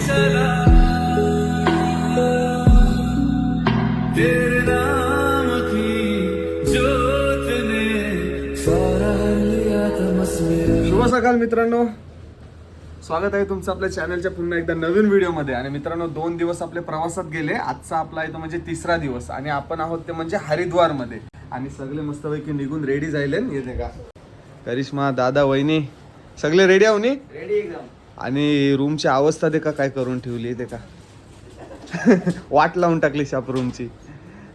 चला. तेरे नाम की जोत ने सारा लिया तमस मेरा शुभ सकाळ मित्रांनो. स्वागत आहे तुमचं आपल्या चॅनलच्या पुन्हा एकदा नवीन व्हिडिओमध्ये आणि मित्रांनो दोन दिवस आपले प्रवासात गेले. आजचा आपला आहे तो म्हणजे तिसरा दिवस. आणि आपण आहोत ते म्हणजे हरिद्वारमध्ये. आणि सगळे मस्तपैकी निघून रेडी जायले येते का करिश्मा दादा वहिनी. सगळे रेडी आहो नी? आणि रूमची अवस्था ते का काय करून ठेवली ते का वाट लावून टाकली शाप रूमची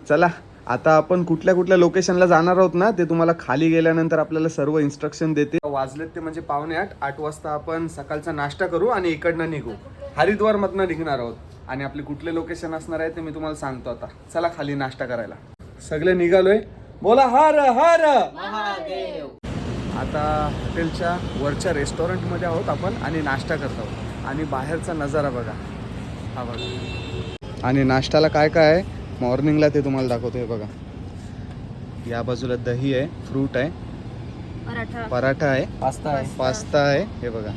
चला आता आपण कुठल्या कुठल्या लोकेशनला जाणार आहोत ना ते तुम्हाला खाली गेल्यानंतर आपल्याला सर्व इन्स्ट्रक्शन देते. वाजलेत ते म्हणजे पावणे आठ आठ वाजता आपण सकाळचा नाश्ता करू आणि इकडनं निघू. हरिद्वार मधनं निघणार आहोत. आणि आपले कुठले लोकेशन असणार आहे ते मी तुम्हाला सांगतो आता. चला खाली नाश्ता करायला. सगळे निघालोय. बोला हर हर! आता हॉटेलच्या वरच्या रेस्टॉरंटमध्ये आहोत आपण आणि नाश्ता करत आहोत. आणि बाहेरचा नजारा बघा. हा बघा. आणि नाश्त्याला काय काय आहे? मॉर्निंगला ते तुम्हाला दाखवतो हे बघा. या बाजूला दही आहे फ्रूट आहे. पराठा. पराठा आहे. पास्ता आहे. पास्ता आहे हे बघा.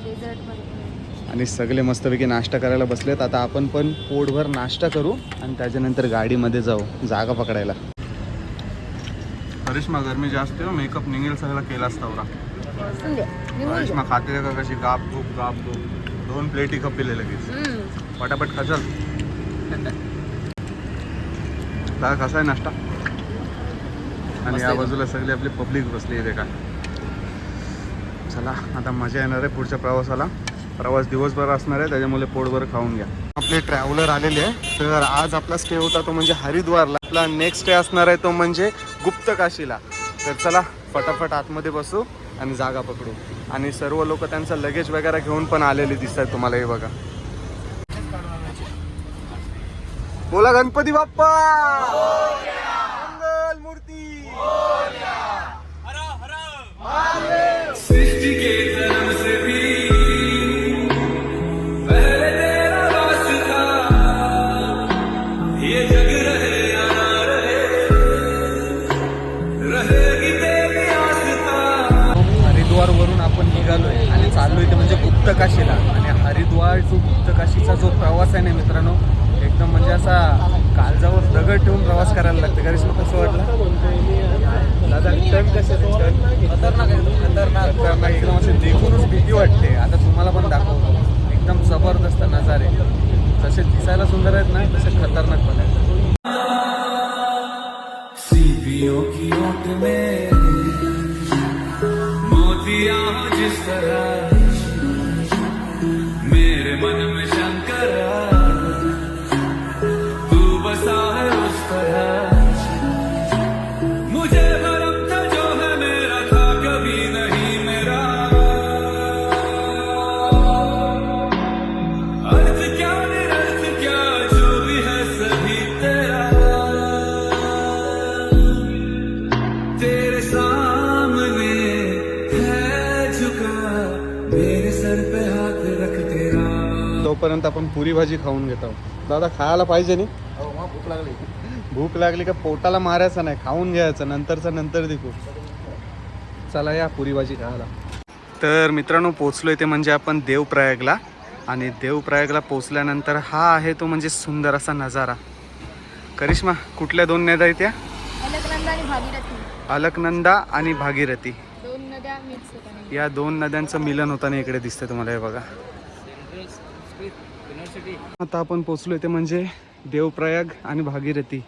आणि सगळे मस्तपैकी नाश्ता करायला बसलेत. आता आपण पण पोटभर नाश्ता करू आणि त्याच्यानंतर गाडीमध्ये जाऊ जागा पकडायला. करिश्मा गरमी जास्त आहे मेकअप निघेल सगळा केला असता निघून करिश्मा खाते का कशी? गाप गुप गाप गुप. दोन प्लेटी खपिले लगेच. पटापट खाचाल दादा कसा आहे नाश्ता? आणि या बाजूला सगळी आपली पब्लिक बसली आहे का चला आता मजा येणार आहे पुढच्या प्रवासाला. प्रवास दिवसभर असणार आहे त्याच्यामुळे पोटभर खाऊन घ्या. आपले ट्रॅव्हलर आलेले आहे. तर आज आपला स्टे होता तो म्हणजे हरिद्वारला. आपला नेक्स्ट स्टे असणार आहे तो म्हणजे गुप्त काशीला. तर चला फटाफट आतमध्ये बसू आणि जागा पकडू. आणि सर्व लोक त्यांचं लगेज वगैरे घेऊन पण आलेले दिसत आहेत तुम्हाला हे बघा. बोला गणपती बाप्पा! मंगल मूर्ती! गुप्तकाशीला आणि हरिद्वार जो गुप्तकाशीचा जो प्रवास आहे ना मित्रांनो एकदम म्हणजे असा काळजावर दगड ठेवून प्रवास करायला लागतो. करिश्मा कसं वाटलं. दादा कसं खतरनाक खतरनाक. खतरनाक एकदम असे देखूनच भीती वाटते. आता तुम्हाला पण दाखवतो. एकदम जबरदस्त नजारे. जसे दिसायला सुंदर आहेत ना तसे खतरनाक पण आहेत. सीपियों की ओट में मोतिया जिस तरह तोपर्यंत आपण पुरी भाजी खाऊन घेतो दादा खायला पाहिजे नी? भूक लागली. भूक लागली का पोटाला मारायचं नाही खाऊन घ्यायचं नंतरचं नंतर देखू. चला या पुरी भाजी खायला. तर मित्रांनो पोचलोय ते म्हणजे आपण देवप्रयागला. आणि देवप्रयागला पोचल्यानंतर हा आहे तो म्हणजे सुंदर असा नजारा. करिश्मा कुठल्या दोन नद्या आहेत त्या अलकनंदा आणि भागीरथी. अलकनंदा आणि भागीरथी. दोन नद्या मिक्स होतात या दोन नद्यांचं मिलन होताना इकडे दिसतंय तुम्हाला हे बघा. आता आपण पोचलो ते म्हणजे देवप्रयाग आणि भागीरथी.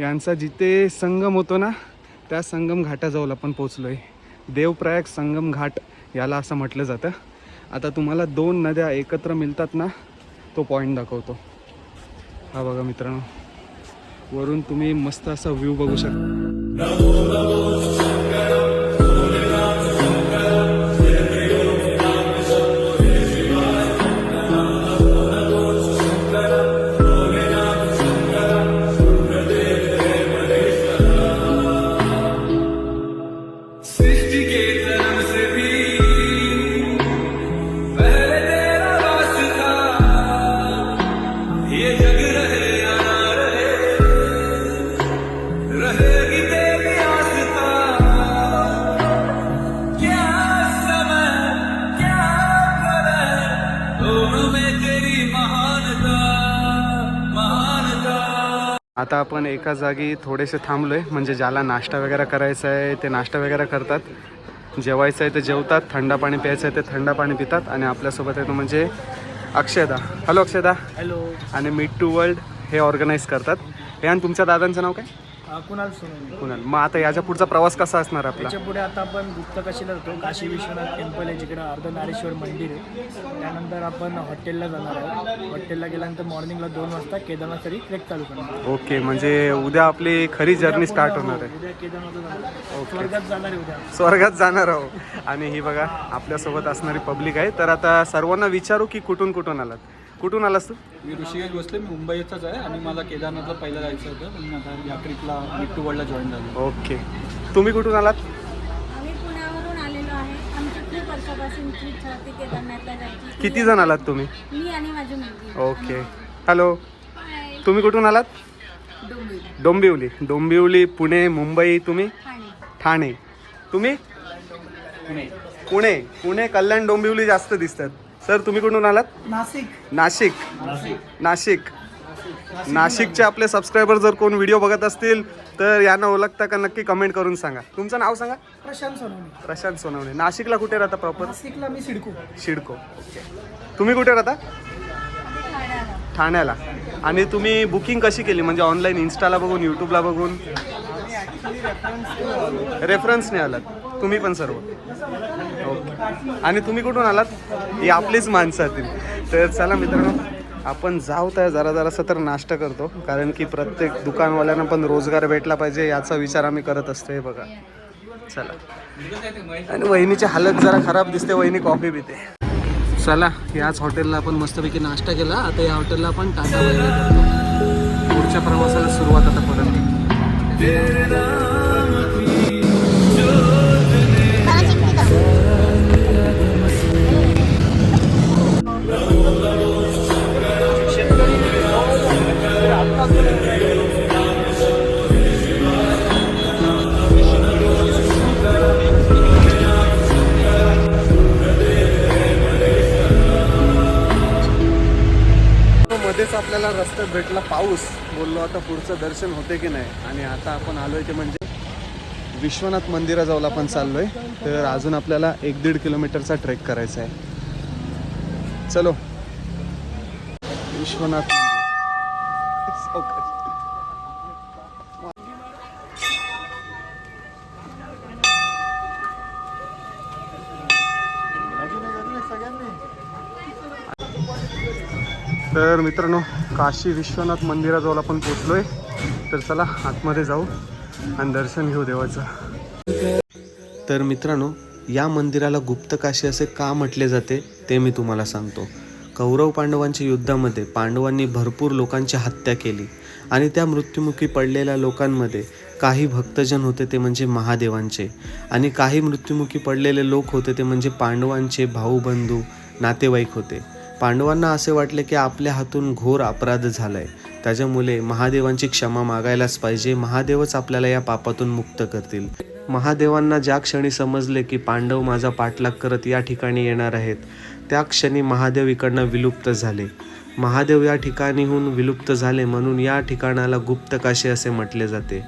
यांचा जिथे संगम होतो ना त्या संगम घाटाजवळ आपण पोचलोय देवप्रयाग संगम घाट याला असं म्हटलं जातं. आता तुम्हाला दोन नद्या एकत्र मिळतात ना तो पॉईंट दाखवतो. हा बघा मित्रांनो. वरून तुम्ही मस्त असा व्ह्यू बघू शकता. आता आपण एका जागी थोडेसे थांबलो आहे म्हणजे ज्याला नाश्ता वगैरे करायचा आहे ते नाश्ता वगैरे करतात. जेवायचं आहे ते जेवतात थंड पाणी प्यायचं आहे ते थंड पाणी पितात आणि आपल्यासोबत आहे तो म्हणजे अक्षयदा. हॅलो अक्षयदा. हॅलो आणि मीट टू वर्ल्ड हे ऑर्गनाईज करतात. हे आणि तुमच्या दादांचं नाव काय? कुणाल सोनवणे. कुणाल? मग आता याच्या पुढचा प्रवास कसा असणार आपला? त्याच्या पुढे आता आपण गुप्तकाशीला जातो? काशी विश्वनाथ टेम्पल आहे जिकडे अर्धनारेश्वर मंदिर आहे. त्यानंतर आपण हॉटेलला जाणार आहोत. हॉटेलला गेल्यानंतर मॉर्निंगला दोन वाजता केदारनाथसाठी ट्रेक चालू करणार. ओके म्हणजे उद्या आपली खरी जर्नी स्टार्ट होणार आहे. उद्या केदारनाथ जाणार स्वर्गात जाणार आहे उद्या. स्वर्गात जाणार आहोत. आणि ही बघा आपल्यासोबत असणारी पब्लिक आहे. तर आता सर्वांना विचारू की कुठून कुठून आलात? कुठून आलास तू? मी ऋषिकेश बसले मी मुंबईचाच आहे आणि मला केदारनाथला पहिला जायचं होतं पण मी आता या ट्रिपला वर्ल्डला जॉईन झालो. ओके. तुम्ही कुठून आलात? आम्ही पुण्यावरून आलेलो आहे. आमची खूप वर्षापासूनची इच्छा होती केदारनाथला जायची. किती जण आलात तुम्ही? मी आणि माझी मुलगी. ओके. हॅलो. तुम्ही कुठून आलात? डोंबिवली. डोंबिवली. डोंबिवली पुणे मुंबई तुम्ही? ठाणे. ठाणे. तुम्ही? पुणे. पुणे कल्याण डोंबिवली जास्त दिसतात. सर तुम्ही कुठून आलात? नाशिक. नाशिक. नाशिक. नाशिकचे आपले सबस्क्रायबर जर कोण व्हिडिओ बघत असतील तर यांना ओळखता का नक्की कमेंट करून सांगा. तुमचं नाव सांगा? प्रशांत सोनवणे. प्रशांत सोनवणे. नाशिकला कुठे राहता प्रॉपर नाशिकला मी सिडको. शिडको तुम्ही कुठे राहता? ठाण्याला. ठाण्याला आणि तुम्ही बुकिंग कशी केली? म्हणजे ऑनलाईन इन्स्टाला बघून यूट्यूबला बघून? रेफरन्सने आलात. तुम्ही पण सर्व. आणि तुम्ही कुठून आलात? ही आपलीच माणसातील तर चला मित्रांनो आपण जाऊ त्या जरा जरासं तर नाश्ता करतो. कारण की प्रत्येक दुकानवाल्यांना पण रोजगार भेटला पाहिजे याचा विचार आम्ही करत असतो. हे बघा. चला. आणि वहिनीची हालत जरा खराब दिसते वहिनी कॉफी पिते. चला याच हॉटेलला आपण मस्तपैकी नाश्ता केला. आता या हॉटेलला आपण टाटा बाय पुढच्या प्रवासाला सुरुवात आता परत पाऊस बोललो आता पुढचं दर्शन होते की नाही? आणि आता आपण आलोय ते म्हणजे विश्वनाथ मंदिराजवळ आपण चाललोय. तर अजून आपल्याला एक दीड किलोमीटरचा ट्रेक करायचा आहे. चलो. विश्वनाथ मंदिर. तर मित्रांनो काशी विश्वनाथ मंदिराजवळ आपण पोचलोय तर चला आतमध्ये जाऊ आणि दर्शन घेऊ देवाचं. तर मित्रांनो या मंदिराला गुप्त काशी असे का म्हटले जाते ते मी तुम्हाला सांगतो. कौरव पांडवांच्या युद्धामध्ये पांडवांनी भरपूर लोकांची हत्या केली आणि त्या मृत्युमुखी पडलेल्या लोकांमध्ये काही भक्तजन होते ते म्हणजे महादेवांचे आणि काही मृत्युमुखी पडलेले लोक होते ते म्हणजे पांडवांचे भाऊबंधू नातेवाईक होते. पांडवांना असे वाटले की आपल्या हातून घोर अपराध झालाय. त्याच्यामुळे महादेवांची क्षमा मागायलाच पाहिजे. महादेवच आपल्याला या पापातून मुक्त करतील. महादेवांना ज्या क्षणी समजले की पांडव माझा पाठलाग करत या ठिकाणी येणार आहेत त्या क्षणी महादेव इकडनं विलुप्त झाले. महादेव या ठिकाणीहून विलुप्त झाले म्हणून या ठिकाणाला गुप्त काशी असे म्हटले जाते.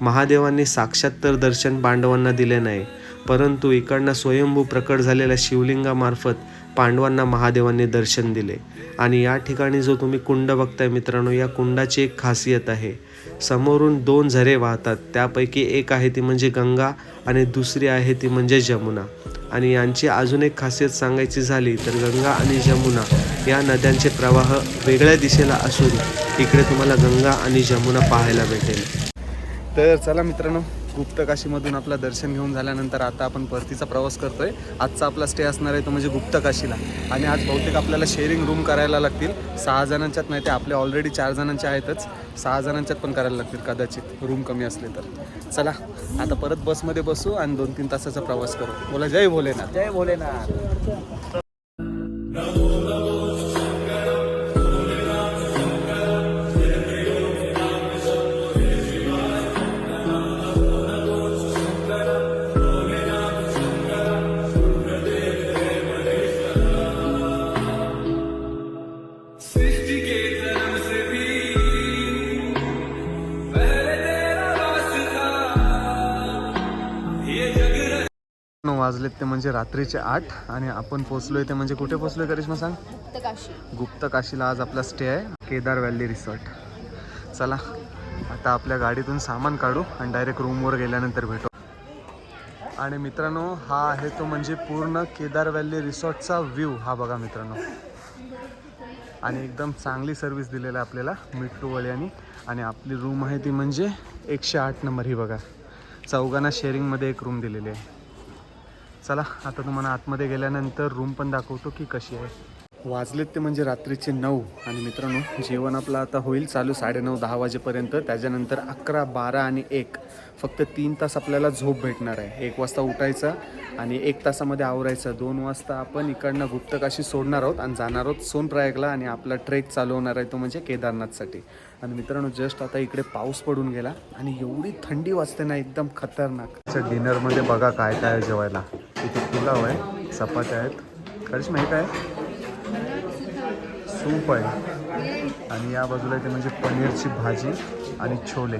महादेवांनी साक्षात तर दर्शन पांडवांना दिले नाही परंतु इकडनं स्वयंभू प्रकट झालेल्या शिवलिंगामार्फत पांडवांना महादेवांनी दर्शन दिले. आणि या ठिकाणी जो तुम्ही कुंड बघताय मित्रांनो या कुंडाची एक खासियत आहे. समोरून दोन झरे वाहतात. त्यापैकी एक आहे ती म्हणजे गंगा आणि दुसरी आहे ती म्हणजे जमुना. आणि यांची अजून एक खासियत सांगायची झाली तर गंगा आणि जमुना या नद्यांचे प्रवाह वेगळ्या दिशेला असून इकडे तुम्हाला गंगा आणि जमुना पाहायला भेटेल. तर चला मित्रांनो गुप्तकाशीमधून आपला दर्शन घेऊन झाल्यानंतर आता आपण परतीचा प्रवास करतोय. आजचा आपला स्टे असणार आहे तो म्हणजे गुप्तकाशीला. आणि आज बहुतेक आपल्याला शेअरिंग रूम करायला लागतील. सहा जणांच्यात नाही ते आपले ऑलरेडी चार जणांचे आहेतच. सहा जणांच्यात पण करायला लागतील कदाचित. रूम कमी असले तर. चला आता परत बसमध्ये बसू आणि दोन तीन तासाचा प्रवास करू. बोला जय भोलेनाथ. जय भोलेनाथ. वाजलेत ते म्हणजे रात्रीचे आठ आणि आपण पोचलोय ते म्हणजे कुठे पोचलोय करिश्मा सांग? काशी गुप्त काशीला आज आपला स्टे आहे केदार व्हॅली रिसॉर्ट. चला आता आपल्या गाडीतून सामान काढू आणि डायरेक्ट रूमवर गेल्यानंतर भेटू. आणि मित्रांनो हा आहे तो म्हणजे पूर्ण केदार व्हॅली रिसॉर्टचा व्ह्यू हा बघा मित्रांनो. आणि एकदम चांगली सर्विस दिलेला आहे आपल्याला मिट्टूवाली आणि आणि आपली रूम आहे ती म्हणजे एकशे आठ नंबर ही बघा. चौघांना शेअरिंगमध्ये एक रूम दिलेली आहे. चला आता तुम्हाला आतमध्ये गेल्यानंतर रूम पण दाखवतो की कशी आहे. वाजलेत ते म्हणजे रात्रीचे नऊ. आणि मित्रांनो जेवण आपलं आता होईल चालू साडेनऊ दहा वाजेपर्यंत. त्याच्यानंतर अकरा बारा आणि एक. फक्त तीन तास आपल्याला झोप भेटणार आहे. एक वाजता उठायचा आणि एक तासामध्ये आवरायचं. दोन वाजता आपण इकडनं गुप्तकाशी सोडणार आहोत आणि जाणार आहोत सोनप्रयागला आणि आपला ट्रेक चालू होणार आहे तो म्हणजे केदारनाथसाठी. आणि मित्रांनो जस्ट आता इकडे पाऊस पडून गेला आणि एवढी थंडी वाजते ना एकदम खतरनाक. डिनरमध्ये बघा काय काय जेवायला. पुलाव आहे चपात्या आहेत करिश्मा माहीत काय सूप आहे. आणि या बाजूला इथे म्हणजे पनीरची भाजी आणि छोले.